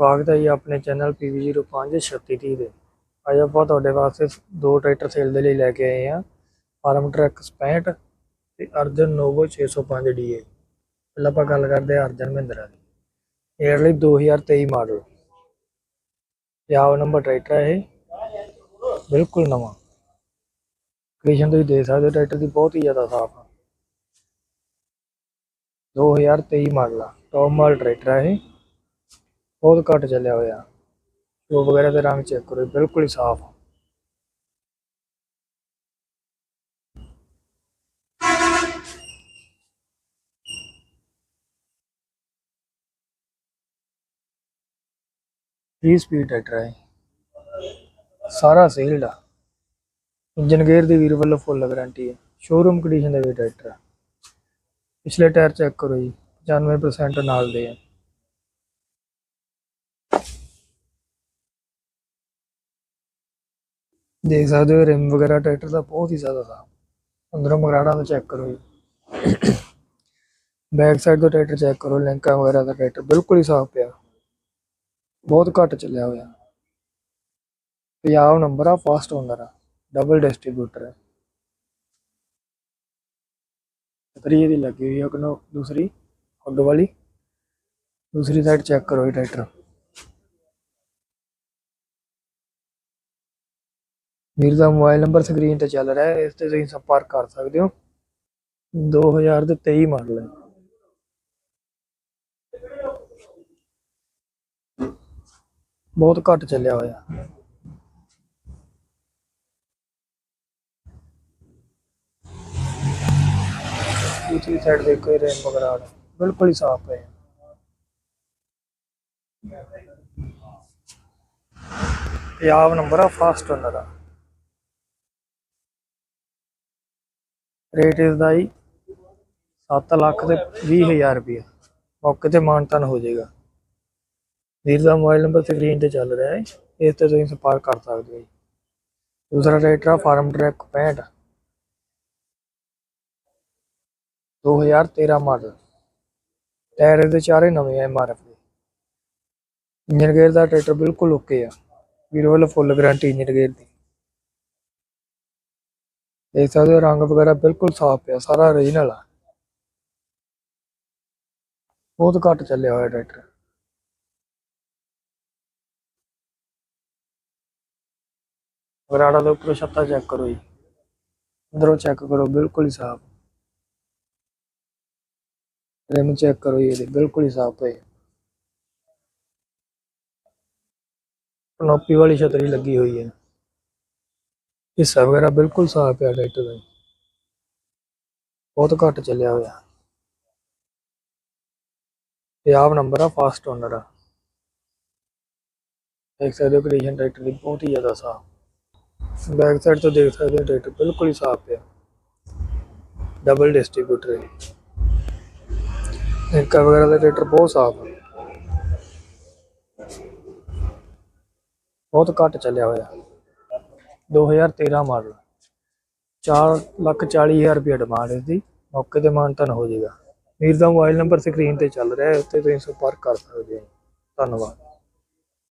ਸਵਾਗਤ ਹੈ ਜੀ ਆਪਣੇ ਚੈਨਲ PV053630 ਦੇ ਅੱਜ ਆਪਾਂ ਤੁਹਾਡੇ ਵਾਸਤੇ ਦੋ ਟਰੈਕਟਰ ਸੇਲ ਦੇ ਲਈ ਲੈ ਕੇ ਆਏ ਹਾਂ। ਫਾਰਮ ਟਰੈਕ 65 ਤੇ ਅਰਜਨ ਨੋਵੋ 605 DA ਪਹਿਲਾਂ ਆਪਾਂ ਗੱਲ ਕਰਦੇ ਹਾਂ ਅਰਜਨ ਮਹਿੰਦਰਾ ਦੀ। ਇਹ ਲਈ 2023 ਮਾਡਲ ਪੰਜਾਬ ਨੰਬਰ ਟਰੈਕਟਰ ਹੈ ਇਹ। ਬਿਲਕੁਲ ਨਵਾਂ। ਕੰਡੀਸ਼ਨ ਤੁਸੀਂ ਦੇਖ ਸਕਦੇ ਹੋ, ਟਰੈਕਟਰ ਦੀ ਬਹੁਤ ਹੀ ਜ਼ਿਆਦਾ ਸਾਫ਼ ਆ। 2023 ਮਾਡਲ ਆ। ਟੌਪ ਮਾਡਲ ਟਰੈਕਟਰ ਹੈ ਇਹ। ਬਹੁਤ ਘੱਟ ਚੱਲਿਆ ਹੋਇਆ। ਸ਼ੋ ਵਗੈਰਾ ਦੇ ਰੰਗ ਚੈੱਕ ਕਰੋ ਬਿਲਕੁਲ ਹੀ ਸਾਫ਼ ਆ। ਥ੍ਰੀ ਸਪੀਡ ਟਰੈਕਟਰ ਹੈ ਸਾਰਾ ਸੇਲਡ ਆ। ਇੰਜਨ ਗੇਅਰ ਦੀ ਵੀਰ ਵੱਲੋਂ ਫੁੱਲ ਗਾਰੰਟੀ ਹੈ ਸ਼ੋਰੂਮ ਕੰਡੀਸ਼ਨ ਦੇ ਵਿੱਚ ਟਰੈਕਟਰ ਆ। ਪਿਛਲੇ ਟਾਇਰ ਚੈੱਕ ਕਰੋ ਜੀ 95% ਨਾਲ ਦੇ ਆ। ਦੇਖ ਸਕਦੇ ਹੋ, ਰਿਮ ਵਗੈਰਾ, ਟਰੈਕਟਰ ਦਾ ਬਹੁਤ ਹੀ ਜ਼ਿਆਦਾ ਸਾਫ਼ ਅੰਦਰੋਂ ਮਗਰਾੜਾ ਦਾ ਚੈੱਕ ਕਰੋ ਜੀ। ਬੈਕ ਸਾਈਡ ਤੋਂ ਟਰੈਕਟਰ ਚੈੱਕ ਕਰੋ, ਲਿੰਕਾਂ ਵਗੈਰਾ ਦਾ ਟਰੈਕਟਰ ਬਿਲਕੁਲ ਹੀ ਸਾਫ਼ ਪਿਆ। ਬਹੁਤ ਘੱਟ ਚੱਲਿਆ ਹੋਇਆ। ਪੰਜਾਬ ਨੰਬਰ ਆ ਫਾਸਟ ਓਨਰ ਆ ਡਬਲ ਡਿਸਟ੍ਰੀਬਿਊਟਰ ਹੈ ਛਤਰੀ ਇਹਦੀ ਲੱਗੀ ਹੋਈ ਆ ਕੋਲ ਦੂਸਰੀ, ਅੱਗ ਵਾਲੀ। ਦੂਸਰੀ ਸਾਈਡ ਚੈੱਕ ਕਰੋ ਇਹ ਟਰੈਕਟਰ। ਵੀਰ ਦਾ ਮੋਬਾਈਲ ਨੰਬਰ ਸਕਰੀਨ ਤੇ ਚੱਲ ਰਿਹਾ ਹੈ, ਇਸ ਤੇ ਤੁਸੀਂ ਸੰਪਰਕ ਕਰ ਸਕਦੇ ਹੋ। 2000 ਦੇ 23 ਮਾਡਲ ਹੈ। ਬਹੁਤ ਘੱਟ ਚੱਲਿਆ ਹੋਇਆ। ਦੂਸਰੀ ਸਾਈਡ ਦੇਖੋ, ਇਹ ਰੇਨ ਵਗੈਰਾ ਬਿਲਕੁਲ ਹੀ ਸਾਫ਼ ਹੈ। ਪੰਜਾਬ ਨੰਬਰ ਆ ਫਾਸਟ ਓਨਰ ਆ। ਰੇਟ ਇਸ ਦਾ ਜੀ 7 ਲੱਖ ਤੇ 20000 ਰੁਪਏ ਮੌਕੇ ਤੇ ਮਾਨਤਨ ਹੋ ਜਾਏਗਾ। ਵੀਰ ਦਾ ਮੋਬਾਈਲ ਨੰਬਰ ਸਕਰੀਨ ਤੇ ਚੱਲ ਰਿਹਾ ਹੈ। ਇਸ ਤੇ ਤੁਸੀਂ ਸੰਪਰਕ ਕਰ ਸਕਦੇ ਹੋ ਜੀ। ਦੂਸਰਾ ਟਰੈਕਟਰ ਆ ਫਾਰਮ ਟਰੈਕ 65 2013 ਮਾਡਲ। ਟਾਇਰ ਇਹਦੇ ਚਾਰੇ ਨਵੇਂ ਆ ਐਮਆਰਐਫ ਦੇ। ਇੰਜਨ ਗੇਅਰ ਦਾ ਟਰੈਕਟਰ ਬਿਲਕੁਲ ਓਕੇ ਆ। ਵੀਰ ਵੱਲੋਂ ਫੁੱਲ ਗਾਰੰਟੀ ਇੰਜਨ ਗੇਅਰ ਦੀ। ਦੇਖ ਸਕਦੇ ਹੋ ਰੰਗ ਵਗੈਰਾ ਬਿਲਕੁਲ ਸਾਫ਼ ਪਿਆ ਸਾਰਾ ਓਰੀਜਨਲ ਆ। ਬਹੁਤ ਘੱਟ ਚੱਲਿਆ ਹੋਇਆ ਟਰੈਕਟਰ ਗਰਾੜਾ ਦੇ ਉੱਪਰੋਂ ਛੱਤਾ ਚੈੱਕ ਕਰੋ ਜੀ। ਅੰਦਰੋਂ ਚੈੱਕ ਕਰੋ, ਬਿਲਕੁਲ ਹੀ ਸਾਫ਼। ਰਿਮ ਚੈੱਕ ਕਰੋ ਇਹਦੇ, ਬਿਲਕੁਲ ਹੀ ਸਾਫ਼ ਪਏ ਕਨੋਪੀ ਵਾਲੀ ਛਤਰੀ ਲੱਗੀ ਹੋਈ ਹੈ। ਹਿੱਸਾ ਵਗੈਰਾ ਬਿਲਕੁਲ ਸਾਫ਼ ਪਿਆ ਟਰੈਕਟਰ ਦਾ ਜੀ। ਬਹੁਤ ਘੱਟ ਚੱਲਿਆ ਹੋਇਆ। ਪੰਜਾਬ ਨੰਬਰ ਆ ਫਾਸਟ ਓਨਰ ਆ। ਦੇਖ ਸਕਦੇ ਹੋ ਕੰਡੀਸ਼ਨ ਟਰੈਕਟਰ ਦੀ ਬਹੁਤ ਹੀ ਜ਼ਿਆਦਾ ਸਾਫ਼। ਬੈਕ ਸਾਈਡ ਤੋਂ ਦੇਖ ਸਕਦੇ ਹੋ ਟਰੈਕਟਰ ਬਿਲਕੁਲ ਹੀ ਸਾਫ਼ ਪਿਆ। ਡਬਲ ਡਿਸਟ੍ਰੀਬਿਊਟਰ ਹੈ ਲਿੰਕਾਂ ਵਗੈਰਾ ਦਾ ਟਰੈਕਟਰ ਬਹੁਤ ਸਾਫ਼ ਹੈ ਬਹੁਤ ਘੱਟ ਚੱਲਿਆ ਹੋਇਆ। 2013 ਮਾਡਲ। 4 ਲੱਖ 40 ਹਜ਼ਾਰ ਰੁਪਏ ਡਿਮਾਂਡ ਇਸ ਦੀ ਮੌਕੇ ਤੇ ਮਾਨਤਨ ਹੋ ਜਾਏਗਾ। ਵੀਰ ਦਾ ਮੋਬਾਈਲ ਨੰਬਰ ਸਕਰੀਨ ਤੇ ਚੱਲ ਰਿਹਾ ਹੈ, ਉੱਤੇ ਤੁਸੀਂ ਸੰਪਰਕ ਕਰ ਸਕਦੇ ਹੋ। ਧੰਨਵਾਦ।